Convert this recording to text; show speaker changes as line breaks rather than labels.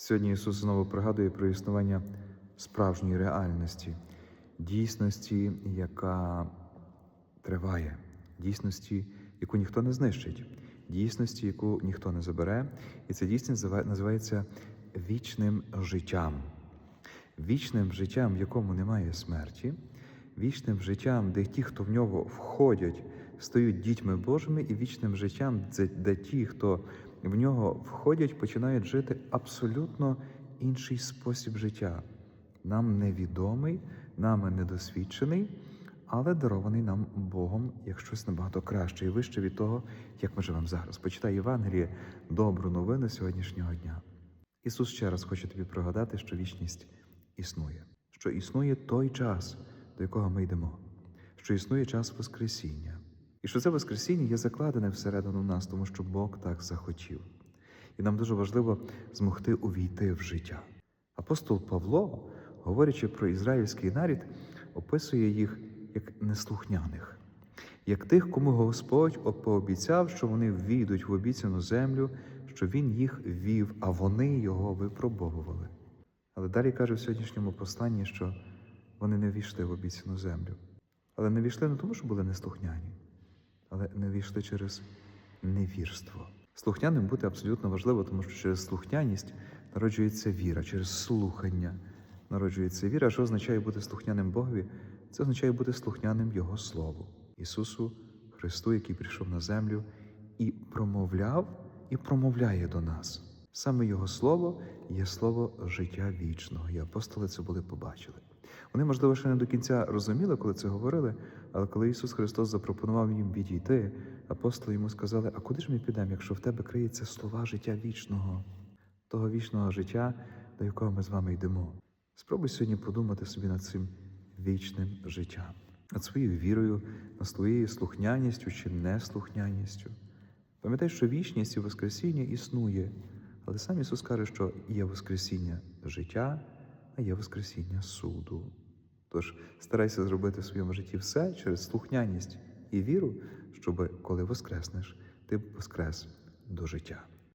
Сьогодні Ісус знову пригадує про існування справжньої реальності, дійсності, яка триває, дійсності, яку ніхто не знищить, дійсності, яку ніхто не забере. І ця дійсність називається вічним життям. Вічним життям, в якому немає смерті, вічним життям, де ті, хто в нього входять, стають дітьми Божими, і вічним життям, де, ті, хто в нього входять, починають жити абсолютно інший спосіб життя. Нам невідомий, нами недосвідчений, але дарований нам Богом як щось набагато краще і вище від того, як ми живемо зараз. Почитай Євангеліє, добру новину сьогоднішнього дня. Ісус ще раз хоче тобі пригадати, що вічність існує, що існує той час, до якого ми йдемо, що існує час Воскресіння, і що це Воскресіння є закладене всередину нас, тому що Бог так захотів. І нам дуже важливо змогти увійти в життя. Апостол Павло, говорячи про ізраїльський нарід, описує їх як неслухняних, як тих, кому Господь пообіцяв, що вони війдуть в обіцяну землю, що Він їх вів, а вони його випробовували. Але далі каже в сьогоднішньому посланні, що вони не війшли в обіцяну землю. Але не війшли не тому, що були неслухняні, не війшли через невірство. Слухняним бути абсолютно важливо, тому що через слухняність народжується віра, через слухання народжується віра. Що означає бути слухняним Богові? Це означає бути слухняним Його Слову, Ісусу Христу, який прийшов на землю і промовляв і промовляє до нас. Саме Його Слово є слово життя вічного, і апостоли це були побачили. Вони, можливо, ще не до кінця розуміли, коли це говорили, але коли Ісус Христос запропонував їм відійти, апостоли йому сказали: А куди ж ми підемо, якщо в тебе криється слова життя вічного, того вічного життя, до якого ми з вами йдемо? Спробуй сьогодні подумати собі над цим вічним життям, над своєю вірою, над своєю слухняністю чи неслухняністю. Пам'ятай, що вічність і Воскресіння існує, але сам Ісус каже, що є Воскресіння життя, а є Воскресіння суду. Тож старайся зробити в своєму житті все через слухняність і віру, щоб коли воскреснеш, ти воскрес до життя.